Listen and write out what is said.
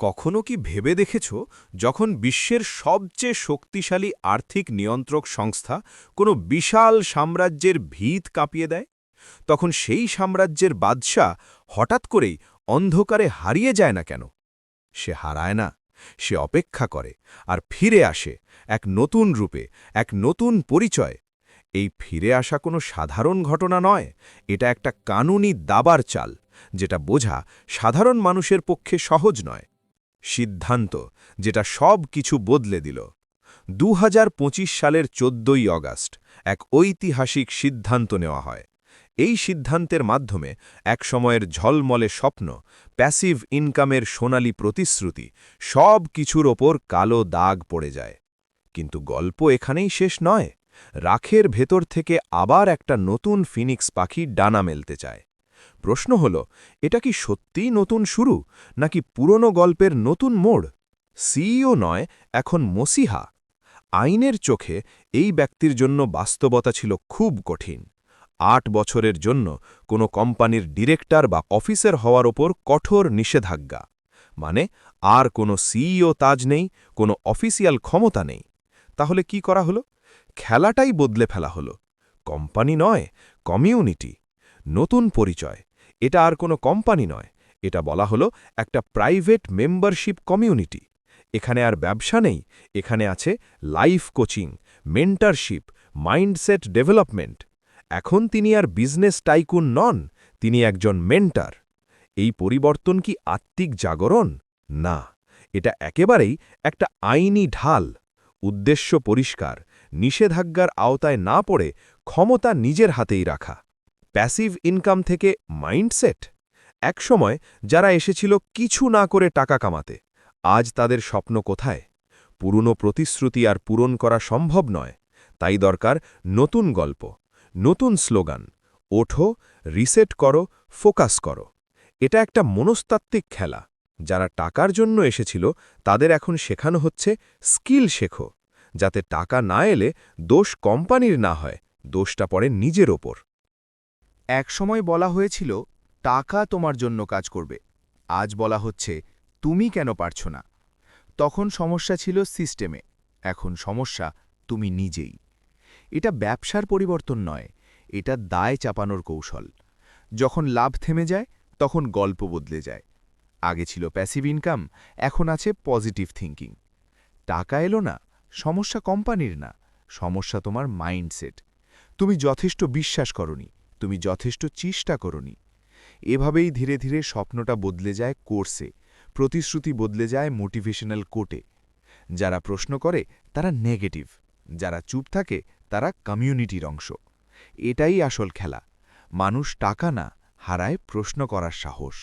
কখনো কি ভেবে দেখেছ যখন বিশ্বের সবচেয়ে শক্তিশালী আর্থিক নিয়ন্ত্রক সংস্থা কোনো বিশাল সাম্রাজ্যের ভিত কাঁপিয়ে দেয়? তখন সেই সাম্রাজ্যের বাদশাহ হঠাৎ করেই অন্ধকারে হারিয়ে যায় না কেন? সে হারায় না, সে অপেক্ষা করে, আর ফিরে আসে এক নতুন রূপে, এক নতুন পরিচয়। এই ফিরে আসা কোনো সাধারণ ঘটনা নয়, এটা একটা কানুনি দাবার চাল, যেটা বোঝা সাধারণ মানুষের পক্ষে সহজ নয়। সিদ্ধান্ত, যেটা সব কিছু বদলে দিল। দু হাজার পঁচিশ সালের চোদ্দই অগাস্ট এক ঐতিহাসিক সিদ্ধান্ত নেওয়া হয়। এই সিদ্ধান্তের মাধ্যমে এক সময়ের ঝলমলে স্বপ্ন, প্যাসিভ ইনকামের সোনালি প্রতিশ্রুতি সব কিছুর ওপর কালো দাগ পড়ে যায়। কিন্তু গল্প এখানেই শেষ নয়। রাখের ভেতর থেকে আবার একটা নতুন ফিনিক্স পাখি ডানা মেলতে চায়। প্রশ্ন হল, এটা কি সত্যিই নতুন শুরু, নাকি পুরনো গল্পের নতুন মোড়? সিইও নয়, এখন মসিহা। আইনের চোখে এই ব্যক্তির জন্য বাস্তবতা ছিল খুব কঠিন। আট বছরের জন্য কোনো কোম্পানির ডিরেক্টর বা অফিসার হওয়ার ওপর কঠোর নিষেধাজ্ঞা। মানে আর কোনো সিইও তাজ নেই, কোনো অফিসিয়াল ক্ষমতা নেই। তাহলে কি করা হলো? খেলাটাই বদলে ফেলা হলো। কোম্পানি নয়, কমিউনিটি। নতুন পরিচয়। এটা আর কোনো কোম্পানি নয়। এটা বলা হলো একটা প্রাইভেট মেম্বারশিপ কমিউনিটি। এখানে আর ব্যবসা নেই। এখানে আছে life coaching, mentorship, mindset development. এখন তিনি আর বিজনেস টাইকুন নন, তিনি একজন মেন্টার। এই পরিবর্তন কি আত্মিক জাগরণ? না। এটা একেবারেই একটা আইনি ঢাল। উদ্দেশ্য পরিষ্কার, নিষেধাজ্ঞার আওতায় না পড়ে ক্ষমতা নিজের হাতেই রাখা। প্যাসিভ ইনকাম থেকে মাইন্ডসেট? একসময় যারা এসেছিল কিছু না করে টাকা কামাতে, আজ তাদের স্বপ্ন কোথায়? পুরনো প্রতিশ্রুতি আর পূরণ করা সম্ভব নয়। তাই দরকার নতুন গল্প, নতুন স্লোগান। ওঠো, রিসেট করো, ফোকাস করো। এটা একটা মনস্তাত্ত্বিক খেলা। যারা টাকার জন্য এসেছিল, তাদের এখন শেখানো হচ্ছে স্কিল শেখো। যাতে টাকা না এলে দোষ কোম্পানির না হয়, দোষটা পড়ে নিজের ওপর। একসময় বলা হয়েছিল, টাকা তোমার জন্য কাজ করবে। আজ বলা হচ্ছে, তুমি কেন পারছ না? তখন সমস্যা ছিল সিস্টেমে। এখন সমস্যা, তুমি নিজেই। এটা ব্যবসার পরিবর্তন নয়, এটা দায় চাপানোর কৌশল। যখন লাভ থেমে যায়, তখন গল্প বদলে যায়। আগে ছিল প্যাসিভ ইনকাম এখন আছে পজিটিভ থিঙ্কিং টাকা এলো না, সমস্যা কোম্পানির না, সমস্যা তোমার মাইন্ডসেট তুমি যথেষ্ট বিশ্বাস করনি। তুমি যথেষ্ট চেষ্টা করনি। এভাবেই ধীরে ধীরে স্বপ্নটা বদলে যায় কোর্সে, প্রতিশ্রুতি বদলে যায় মোটিভেশনাল কোটে যারা প্রশ্ন করে, তারা নেগেটিভ, যারা চুপ থাকে, তারা কমিউনিটির অংশ। এটাই আসল খেলা। মানুষ টাকা না, হারায় প্রশ্ন করার সাহস।